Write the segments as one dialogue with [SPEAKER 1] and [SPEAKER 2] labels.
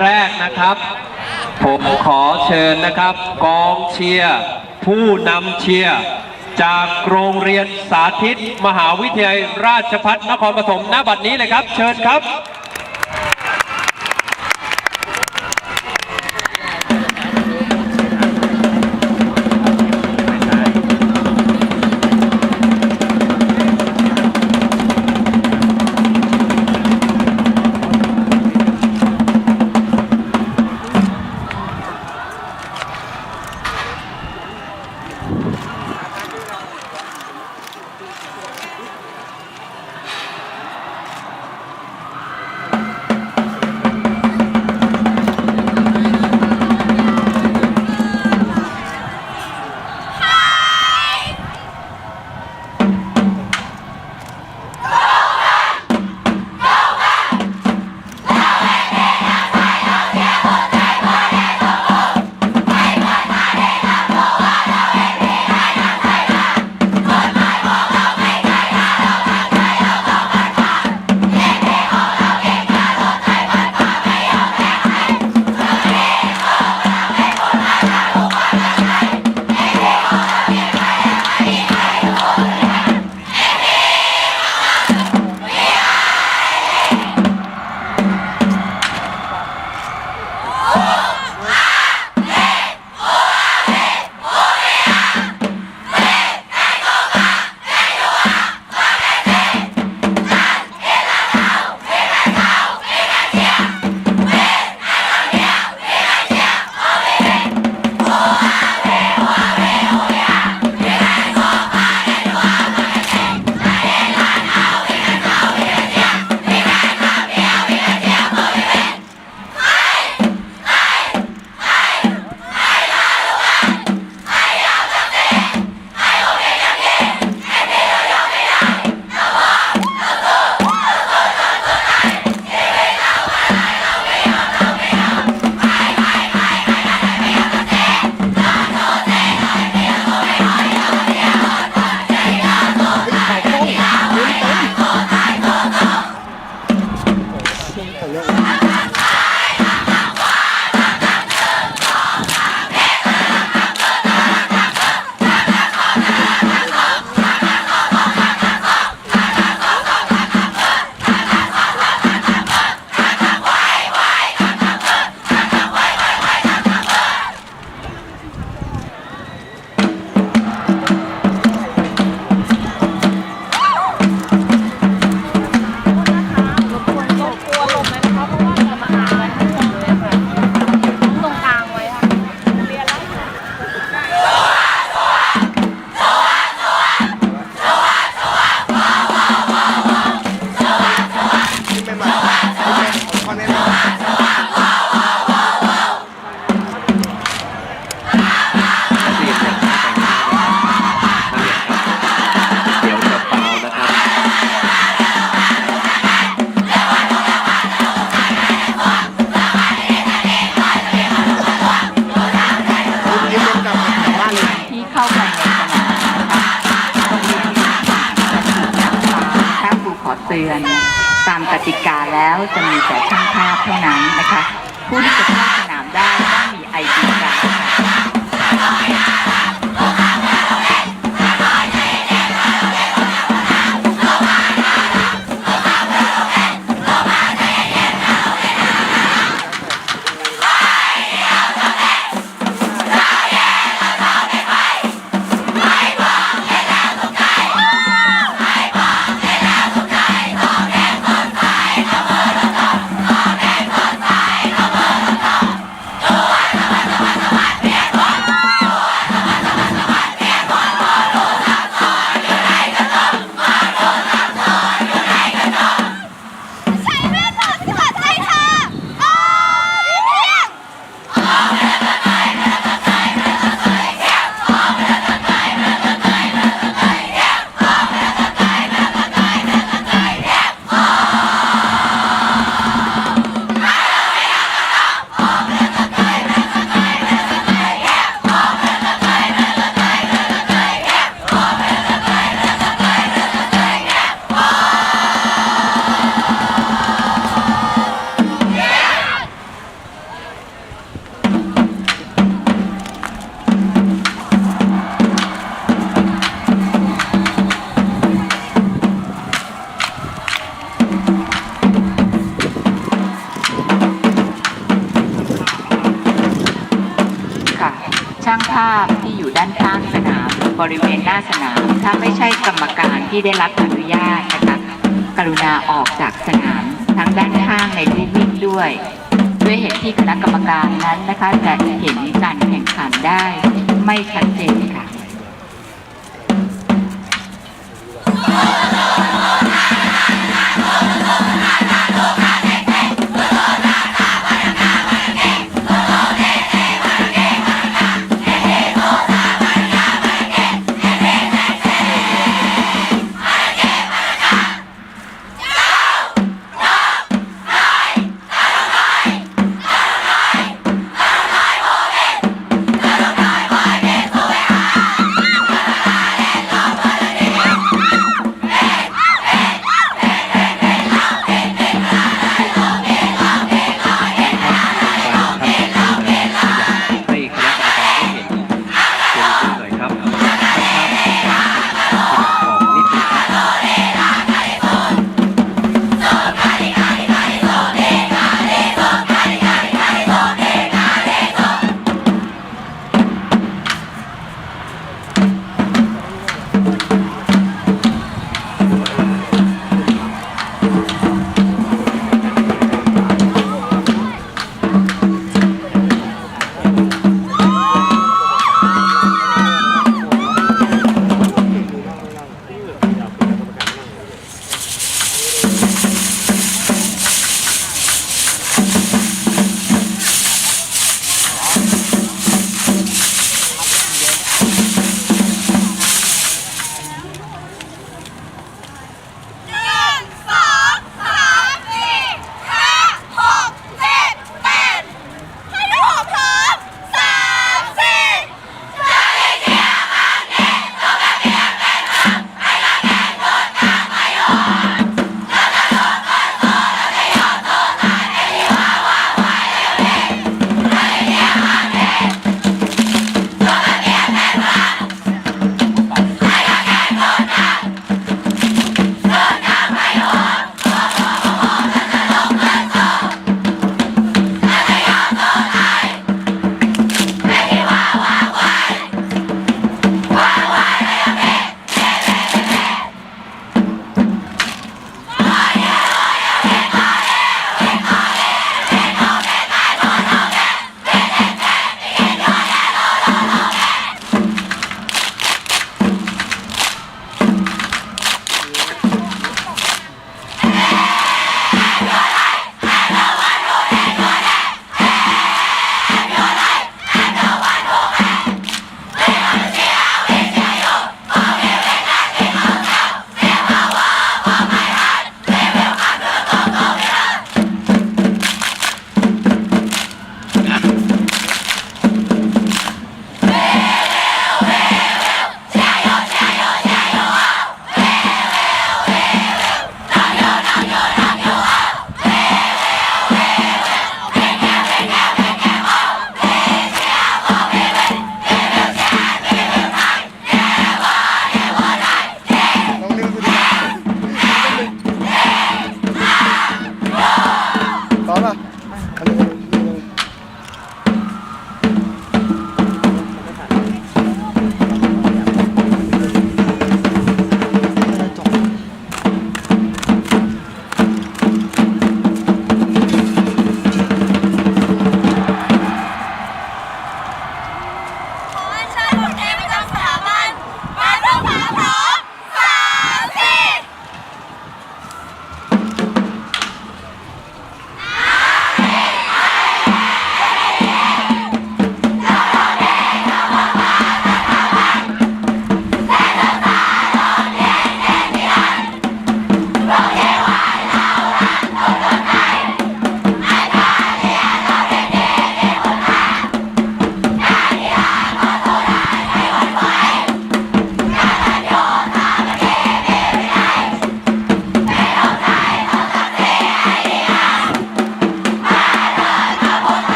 [SPEAKER 1] แรกนะครับ ผมขอเชิญนะครับ กองเชียร์ผู้นำเชียร์จากโรงเรียนสาธิต มหาวิทยาลัยราชภัฏนครปฐมณบัดนี้เลยครับ เชิญครับ
[SPEAKER 2] ตา
[SPEAKER 3] มกติกาแล้วจะมีแต่ช่างภาพเท่านั้นนะคะ ผู้ที่จะเข้าสนามได้ต้องมีไอดีการ์ดค่ะ ริเวณหน้าสนาม ถ้าไม่ใช่กรรมการที่ได้รับอนุญาตนะคะกรุณาออกจากสนาม ทั้งด้านข้างในที่วิ่งด้วย ด้วยเหตุที่คณะกรรมการนั้นนะคะจะเห็นการแข่งขันได้ไม่ชัดเจนค่ะ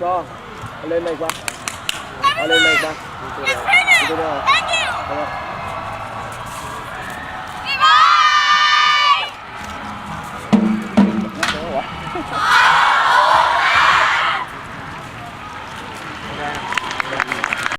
[SPEAKER 4] cho cho lên này qua. À, lên này qua. Tôi đâu Bye!